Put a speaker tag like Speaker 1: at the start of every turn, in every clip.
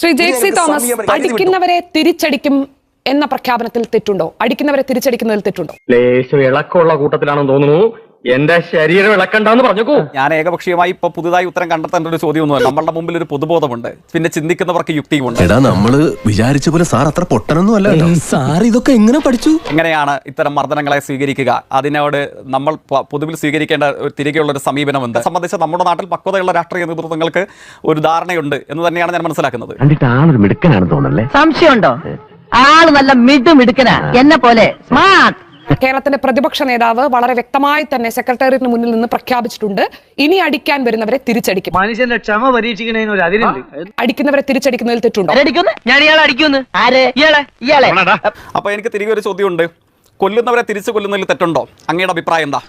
Speaker 1: Shri J C Thomas. അടിക്കുന്നവരെ തിരിച്ചടിക്കും എന്ന പ്രഖ്യാപനത്തിൽ തെറ്റുണ്ടോ? അടിക്കുന്നവരെ തിരിച്ചടിക്കുന്നതിൽ തെറ്റുണ്ടോ?
Speaker 2: ലേശം ഇളക്കമുള്ള കൂട്ടത്തിലാണെന്ന് തോന്നുന്നു. എന്റെ ശരീരം ഇളക്കണ്ടെന്ന് പറഞ്ഞോക്കൂ.
Speaker 3: ഞാൻ ഏകപക്ഷീയമായി ഇപ്പൊ പുതുതായി ഉത്തരം കണ്ടെത്തേണ്ട ഒരു ചോദ്യം ചോദ്യമൊന്നുമല്ല. നമ്മളുടെ മുമ്പിൽ ഒരു പൊതുബോധമുണ്ട്. പിന്നെ ചിന്തിക്കുന്നവർക്ക് യുക്തിയുമുണ്ട്.
Speaker 4: എടാ നമ്മൾ വിചാരിച്ച പോലെ സാർ അത്ര പൊട്ടനൊന്നും അല്ല
Speaker 5: സാർ ഇതൊക്കെ എങ്ങനെ പഠിച്ചു?
Speaker 3: എങ്ങനെയാണ് ഇത്തരം മർദ്ദനങ്ങളെ സ്വീകരിക്കുക. അതിനോട് നമ്മൾ പൊതുവിൽ സ്വീകരിക്കേണ്ട ഒരു തിരികെയുള്ള ഒരു സമീപനം ഉണ്ട്. സംബന്ധിച്ച് നമ്മുടെ നാട്ടിൽ പക്വതയുള്ള രാഷ്ട്രീയ നേതൃത്വങ്ങൾക്ക് ഒരു ധാരണയുണ്ട് എന്ന് തന്നെയാണ് ഞാൻ മനസ്സിലാക്കുന്നത്.
Speaker 6: സംശയമുണ്ടോ? ആൾ നല്ല മിടു മിടുക്കനാ എന്നെ പോലെ സ്മാർട്ട്.
Speaker 1: കേരളത്തിന്റെ പ്രതിപക്ഷ നേതാവ് വളരെ വ്യക്തമായി തന്നെ സെക്രട്ടേറിയറ്റിന് മുന്നിൽ നിന്ന് പ്രഖ്യാപിച്ചിട്ടുണ്ട്. ഇനി അടിക്കാൻ വരുന്നവരെ തിരിച്ചടിക്കും.
Speaker 7: മനുഷ്യന്റെ ക്ഷമ പരീക്ഷിക്കുന്നതിന് ഒരു അതിരുണ്ട്.
Speaker 1: അടിക്കുന്നവരെ തിരിച്ചടിക്കുന്നതിൽ തെറ്റുണ്ടോ?
Speaker 6: അടിക്കുന്നു ഞാൻ ഇയാളെ അടിക്കുന്നു. ആര്? ഇയാളെ? ഇയാളെ?
Speaker 3: അപ്പൊ എനിക്ക് തിരികെ ഒരു ചോദ്യമുണ്ട്. കൊല്ലുന്നവരെ തിരിച്ചു കൊല്ലുന്നതിൽ തെറ്റുണ്ടോ? അങ്ങയുടെ അഭിപ്രായം എന്താ?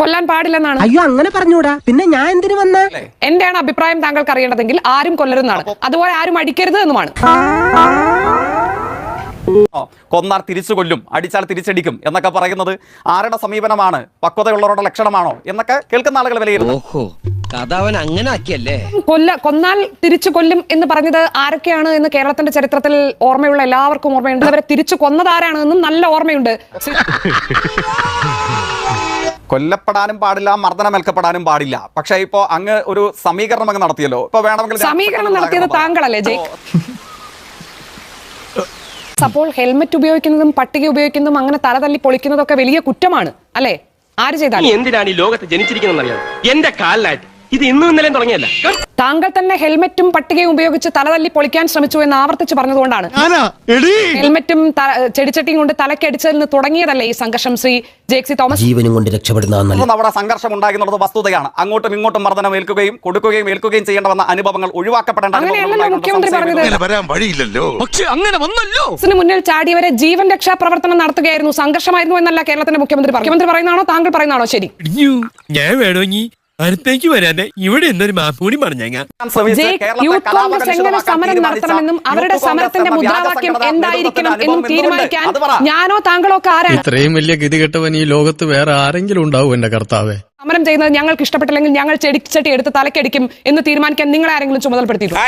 Speaker 1: കൊല്ലാൻ പാടില്ലെന്നാണ്.
Speaker 5: അയ്യോ അങ്ങനെ പറഞ്ഞൂടാ. പിന്നെ ഞാൻ എന്തിനു വന്ന?
Speaker 1: എന്റെയാണ് അഭിപ്രായം താങ്കൾക്ക് അറിയേണ്ടതെങ്കിൽ ആരും കൊല്ലരുതെന്നാണ്. അതുപോലെ ആരും അടിക്കരുത് എന്നുമാണ്.
Speaker 3: കൊന്നാൽ തിരിച്ചു കൊല്ലും അടിച്ചാൽ തിരിച്ചടിക്കും എന്നൊക്കെ പറയുന്നത് ആരുടെ സമീപനമാണ്? പക്വതയുള്ളവരുടെ ലക്ഷണമാണോ? എന്നൊക്കെ കേൾക്കുന്ന ആളുകൾ വിലയിരുത്തും
Speaker 5: ആക്കിയല്ലേ?
Speaker 1: കൊല്ല കൊന്നാൽ തിരിച്ചു കൊല്ലും എന്ന് പറഞ്ഞത് ആരൊക്കെയാണ് എന്ന് കേരളത്തിന്റെ ചരിത്രത്തിൽ ഓർമ്മയുള്ള എല്ലാവർക്കും ഓർമ്മയുണ്ട്. അവരെ തിരിച്ചു കൊന്നതാരാണെന്നും എന്നും നല്ല ഓർമ്മയുണ്ട്.
Speaker 3: കൊല്ലപ്പെടാനും പാടില്ല മർദ്ദനമേൽക്കപ്പെടാനും പാടില്ല. പക്ഷെ ഇപ്പോ അങ്ങ് ഒരു സമീകരണം അങ്ങ് നടത്തിയല്ലോ. ഇപ്പൊ വേണമെങ്കിൽ
Speaker 1: സമീകരണം നടത്തിയത് താങ്കളല്ലേ ജയ് അപ്പോൾ ഹെൽമെറ്റ് ഉപയോഗിക്കുന്നതും പട്ടിക ഉപയോഗിക്കുന്നതും അങ്ങനെ തലതല്ലി പൊളിക്കുന്നതൊക്കെ വലിയ കുറ്റമാണ് അല്ലേ? ആര് ചെയ്താലും.
Speaker 8: എന്തിനാണ് ഈ ലോകത്ത് ജനിച്ചിരിക്കുന്നത് എന്റെ കാലിലായിട്ട് ഇത് ഇന്നും ഇന്നലെയും തുടങ്ങിയല്ല
Speaker 1: താങ്കൾ തന്നെ ഹെൽമെറ്റും പട്ടികയും ഉപയോഗിച്ച് തലതല്ലി പൊളിക്കാൻ ശ്രമിച്ചു എന്ന് ആവർത്തിച്ച് പറഞ്ഞതുകൊണ്ടാണ്. ഹെൽമെറ്റും ചെടിച്ചട്ടിയും കൊണ്ട് തലക്കടിച്ചതിൽ നിന്ന് തുടങ്ങിയതല്ലേ ഈ സംഘർഷം ശ്രീ ജേക്സി തോമസ്?
Speaker 5: ജീവനും കൊണ്ട് രക്ഷപ്പെടുന്ന
Speaker 3: അവിടെ സംഘർഷം ഉണ്ടാകുന്നത് വസ്തുതയാണ്. അങ്ങോട്ടും ഇങ്ങോട്ടും മർദ്ദനം ഏൽക്കുകയും കൊടുക്കുകയും ഏൽക്കുകയും ചെയ്യേണ്ട വന്ന അനുഭവങ്ങൾ ഒഴിവാക്കപ്പെടേണ്ട
Speaker 1: മുഖ്യമന്ത്രി പറഞ്ഞത്.
Speaker 4: വരാൻ വഴിയില്ലല്ലോ.
Speaker 5: പക്ഷെ അങ്ങനെ വന്നല്ലോ.
Speaker 1: ന് മുന്നിൽ ചാടിയവരെ ജീവൻ രക്ഷാ പ്രവർത്തനം നടത്തുകയായിരുന്നു. സംഘർഷമായിരുന്നു എന്നല്ല കേരളത്തിന്റെ മുഖ്യമന്ത്രി പറഞ്ഞു മുഖ്യമന്ത്രി പറയുന്നതാണോ? താങ്കൾ പറയുന്നതാണോ? ശരി.
Speaker 9: ഞാൻ വേണമെങ്കിൽ അടുത്തേക്ക് വരാതെ ഇവിടെ എന്തൊരു മാപ്പ് കൂടി പറഞ്ഞേങ്ങ
Speaker 1: യൂത്ത് കോൺഗ്രസ് എങ്ങനെ സമരം നടത്തണമെന്നും അവരുടെ സമരത്തിന്റെ മുദ്രാവാക്യം എന്തായിരിക്കണം എന്നും തീരുമാനിക്കാൻ. ഞാനോ താങ്കളോ ഒക്കെ ആരാണ്?
Speaker 9: ഇത്രയും വലിയ ഗതികെട്ടവൻ ഈ ലോകത്ത് വേറെ ആരെങ്കിലും ഉണ്ടാവും എന്റെ കർത്താവേ.
Speaker 1: സമരം ചെയ്യുന്നത് ഞങ്ങൾക്ക് ഇഷ്ടപ്പെട്ടില്ലെങ്കിൽ ഞങ്ങൾ ചെടിച്ചട്ടി എടുത്ത് തലക്കടിക്കും എന്ന് തീരുമാനിക്കാൻ നിങ്ങൾ ആരെങ്കിലും ചുമതലപ്പെടുത്തിയിട്ടുണ്ടോ?